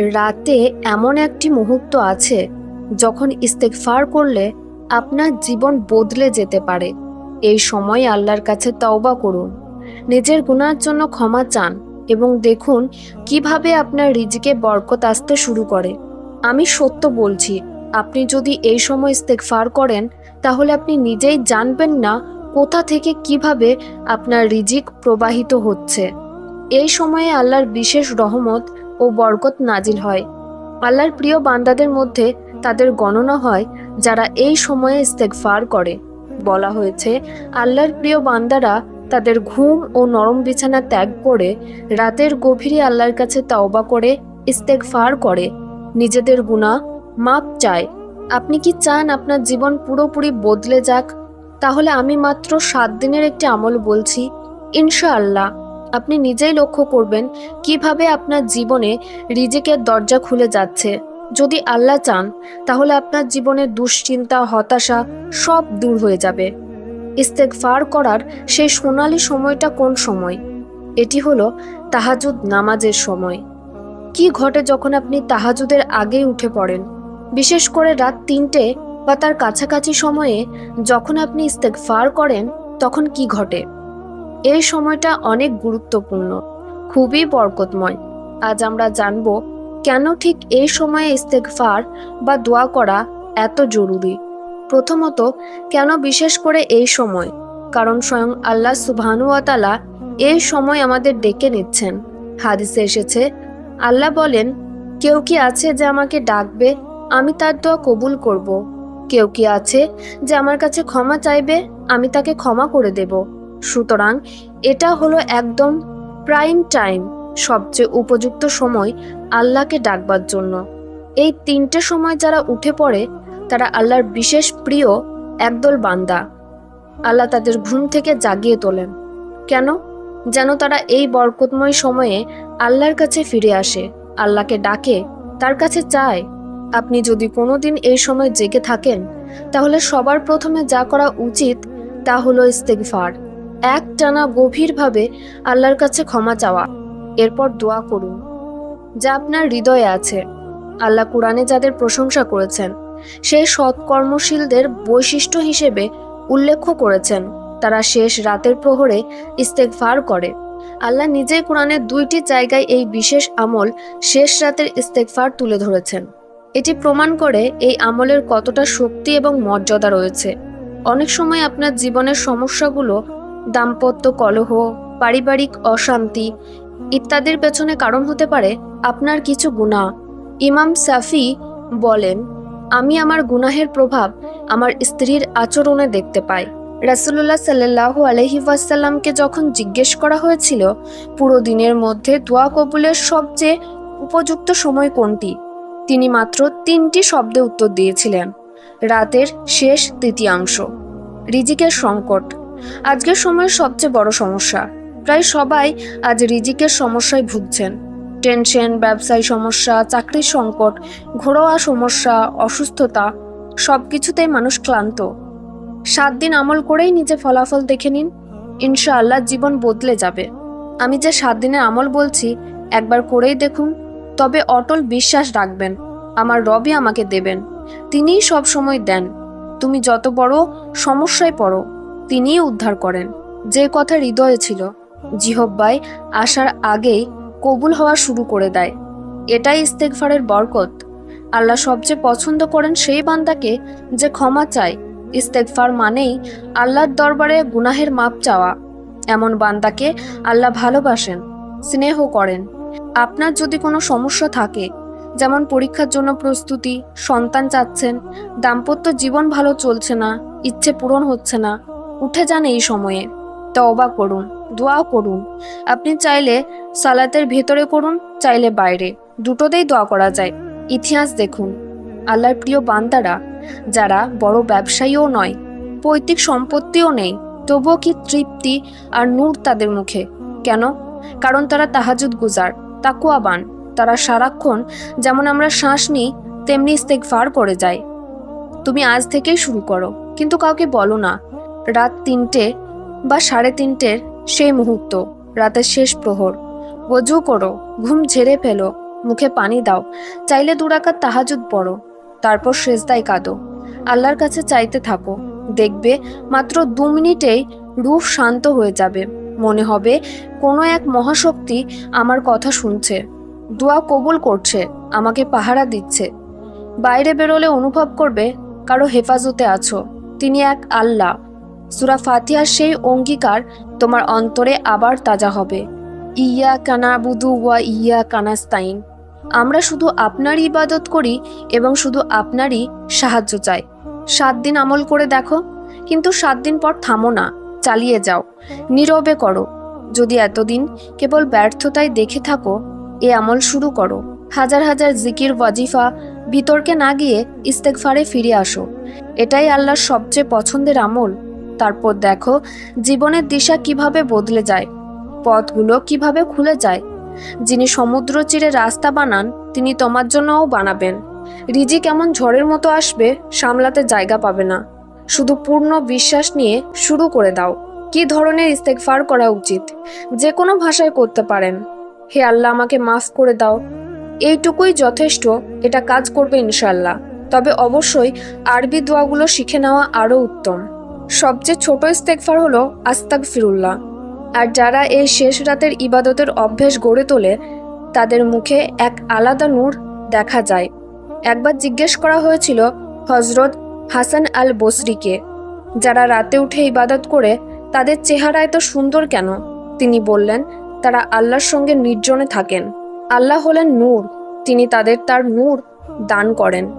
রাতে এমন একটি মুহূর্ত আছে যখন ইস্তেকফার করলে আপনার জীবন বদলে যেতে পারে। এই সময় আল্লাহর কাছে তওবা করুন। নিজের গুনার জন্য ক্ষমা চান এবং দেখুন কীভাবে আপনার রিজিকে বরকত আসতে শুরু করে। আমি সত্য বলছি, আপনি যদি এই সময় ইস্তেকফার করেন, তাহলে আপনি নিজেই জানবেন না কোথা থেকে কীভাবে আপনার রিজিক প্রবাহিত হচ্ছে। এই সময়ে আল্লাহর বিশেষ রহমত ও বরকত নাজিল হয়। আল্লাহর প্রিয় বান্দাদের মধ্যে তাদের গণনা হয় যারা এই সময়ে ইস্তেকফার করে। বলা হয়েছে, আল্লাহর প্রিয় বান্দারা তাদের ঘুম ও নরম বিছানা ত্যাগ করে রাতের গভীরে আল্লাহর কাছে তাওবা করে ইস্তেকফার করে। নিজেদের গুণা মাপ চায়। আপনি কি চান আপনার জীবন পুরোপুরি বদলে যাক? তাহলে আমি মাত্র সাত দিনের একটি আমল বলছি, ইনশাআল্লাহ। আপনি নিজেই লক্ষ্য করবেন কীভাবে আপনার জীবনে রিজিকের দরজা খুলে যাচ্ছে। যদি আল্লাহ চান, তাহলে আপনার জীবনের দুশ্চিন্তা, হতাশা সব দূর হয়ে যাবে। ইস্তেকফার করার সেই সোনালি সময়টা কোন সময়? এটি হলো তাহাজুদ নামাজের সময়। কি ঘটে যখন আপনি তাহাজুদের আগেই উঠে পড়েন? বিশেষ করে রাত তিনটে বা তার কাছাকাছি সময়ে যখন আপনি ইস্তেকফার করেন, তখন কি ঘটে? এই সময়টা অনেক গুরুত্বপূর্ণ, খুবই বরকতময়। আজ আমরা জানব কেন ঠিক এই সময়ে ইস্তেকফার বা দোয়া করা এত জরুরি। প্রথমত, কেন বিশেষ করে এই সময়? কারণ স্বয়ং আল্লাহ সুবহানুয়াতালা এই সময় আমাদের ডেকে নিচ্ছেন। হাদিসে এসেছে, আল্লাহ বলেন, কেউ কি আছে যে আমাকে ডাকবে, আমি তার দোয়া কবুল করব। কেউ কি আছে যে আমার কাছে ক্ষমা চাইবে, আমি তাকে ক্ষমা করে দেব। সুতরাং এটা হলো একদম প্রাইম টাইম সবচেয়ে উপযুক্ত সময় আল্লাহকে ডাকবার জন্য। এই তিনটে সময় যারা উঠে পড়ে, তারা আল্লাহর বিশেষ প্রিয় একদল বান্দা। আল্লাহ তাদের ঘুম থেকে জাগিয়ে তোলেন। কেন? যেন তারা এই বরকতময় সময়ে আল্লাহর কাছে ফিরে আসে, আল্লাহকে ডাকে, তার কাছে চায়। আপনি যদি কোনোদিন এই সময় জেগে থাকেন, তাহলে সবার প্রথমে যা করা উচিত তা হলো ইস্তেগফার। এক টানা গভীরভাবে আল্লাহর কাছে ক্ষমা চাওয়া। এরপর দোয়া করুন। যা আপনার হৃদয়ে আছে, আল্লাহ কোরআনে যাদের প্রশংসা করেছেন সেই সৎকর্মশীলদের বৈশিষ্ট্য হিসেবে উল্লেখ করেছেন। তারা শেষ রাতের প্রহরে ইস্তেগফার করে। আল্লাহ নিজেই কোরআনের দুইটি জায়গায় এই বিশেষ আমল শেষ রাতের ইস্তেগফার তুলে ধরেছেন। এটি প্রমাণ করে এই আমলের কতটা শক্তি এবং মর্যাদা রয়েছে। অনেক সময় আপনার জীবনের সমস্যাগুলো দাম্পত্য কলহ, পারিবারিক অশান্তি ইত্যাদির পেছনে কারণ হতে পারে আপনার কিছু গুণা ইমাম সাফি বলেন, আমি আমার গুনাহের প্রভাব আমার স্ত্রীর আচরণে দেখতে পাই। রাসুল্লাহ সাল্লাহ আলহি ওয়াসাল্লামকে যখন জিজ্ঞেস করা হয়েছিল, পুরো দিনের মধ্যে দোয়া কবুলের সবচেয়ে উপযুক্ত সময় কোনটি? তিনি মাত্র তিনটি শব্দে উত্তর দিয়েছিলেন, রাতের শেষ তৃতীয়াংশ। রিজিকের সংকট। আজকের সময়ের সবচেয়ে বড় সমস্যা। প্রায় সবাই আজ রিজিকের সমস্যায় ভুগছেন। টেনশন, ব্যবসায় সমস্যা, চাকরির সংকট, ঘোরোয়া সমস্যা, অসুস্থতা সব কিছুতেই মানুষ ক্লান্ত। সাত দিন আমল করেই নিজে ফলাফল দেখে নিন, ইনশাআল্লাহ জীবন বদলে যাবে। আমি যে সাত দিনের আমল বলছি, একবার করেই দেখুন, তবে অটল বিশ্বাস রাখবেন, আমার রবই আমাকে দেবেন, তিনিই সব সময় দেন। তুমি যত বড় সমস্যায় পড়ো তিনিই উদ্ধার করেন। যে কথা হৃদয়ে ছিল জিহব্বাই আসার আগেই কবুল হওয়া শুরু করে দেয়। এটাই ইস্তেকফারের বরকত। আল্লাহ সবচেয়ে পছন্দ করেন সেই বান্দাকে যে ক্ষমা চায়। ইস্তেকফার মানেই আল্লাহর দরবারে গুনাহের মাপ চাওয়া। এমন বান্দাকে আল্লাহ ভালোবাসেন, স্নেহ করেন। আপনার যদি কোনো সমস্যা থাকে, যেমন পরীক্ষার জন্য প্রস্তুতি, সন্তান চাচ্ছেন, দাম্পত্য জীবন ভালো চলছে না, ইচ্ছে পূরণ হচ্ছে না উঠে যান এই সময়ে। তওবা করুন দোয়া করুন। আপনি চাইলে সালাতের ভেতরে করুন চাইলে বাইরে। দুটোতেই দোয়া করা যায়। ইতিহাস দেখুন। আল্লাহর প্রিয় বান্দারা, যারা বড় ব্যবসায়ীও নয়, পৈতৃক সম্পত্তিও নেই, তবুও কি তৃপ্তি আর নূর তাদের মুখে? কেন? কারণ তারা তাহাজুদ গুজার, তাকুয়াবান। তারা সারাক্ষণ যেমন আমরা শ্বাস নিই, তেমনি ইস্তেকফার করে যায়। তুমি আজ থেকেই শুরু করো, কিন্তু কাউকে বলো না রাত তিনটে বা সাড়ে তিনটের সেই মুহূর্ত, রাতের শেষ প্রহর। ওজু করো, ঘুম ঝেড়ে ফেলো, মুখে পানি দাও, চাইলে দুরাকার তাহাজুদ পড়ো, তারপর সেজদায় কাঁদো। আল্লাহর কাছে চাইতে থাকো। দেখবে মাত্র দু মিনিটেই রূপ শান্ত হয়ে যাবে। মনে হবে কোনো এক মহাশক্তি আমার কথা শুনছে। দোয়া কবুল করছে, আমাকে পাহারা দিচ্ছে। বাইরে বেরোলে অনুভব করবে কারও হেফাজতে আছো। তিনি এক আল্লাহ। সুরা ফাতিহার সেই অঙ্গীকার তোমার অন্তরে আবার তাজা হবে। ইয়া কানা বুদু ওয়া ইয়া কানাস্তাইন। আমরা শুধু আপনারই ইবাদত করি এবং শুধু আপনারই সাহায্য চাই। সাত দিন আমল করে দেখো, কিন্তু সাত দিন পর থামো না, চালিয়ে যাও, নীরবে করো। যদি এতদিন কেবল ব্যর্থতায় দেখে থাকো, এ আমল শুরু করো। হাজার হাজার জিকির ওয়াজিফা বিতর্কে না গিয়ে ইস্তেকফারে ফিরে আসো। এটাই আল্লাহর সবচেয়ে পছন্দের আমল। তারপর দেখো, জীবনের দিশা কীভাবে বদলে যায়, পথগুলো কীভাবে খুলে যায়। যিনি সমুদ্র চিরে রাস্তা বানান, তিনি তোমার জন্যও বানাবেন। রিজি কেমন ঝড়ের মতো আসবে, সামলাতে জায়গা পাবে না। শুধু পূর্ণ বিশ্বাস নিয়ে শুরু করে দাও। কি ধরনের ইস্তেকফার করা উচিত? যে কোনো ভাষায় করতে পারেন। হে আল্লাহ, আমাকে মাফ করে দাও। এইটুকুই যথেষ্ট, এটা কাজ করবে ইনশাল্লাহ তবে অবশ্যই আরবি দোয়াগুলো শিখে নেওয়া আরও উত্তম। সবচেয়ে ছোট ইস্তেকফার হলো আস্তাক ফিরুল্লাহ আর যারা এই শেষ রাতের ইবাদতের অভ্যেস গড়ে তোলে, তাদের মুখে এক আলাদা নূর দেখা যায়। একবার জিজ্ঞেস করা হয়েছিল হজরত হাসান আল বসরিকে যারা রাতে উঠে ইবাদত করে, তাদের চেহারা এত সুন্দর কেন? তিনি বললেন, তারা আল্লাহর সঙ্গে নির্জনে থাকেন। আল্লাহ হলেন নূর, তিনি তাদের তার নূর দান করেন।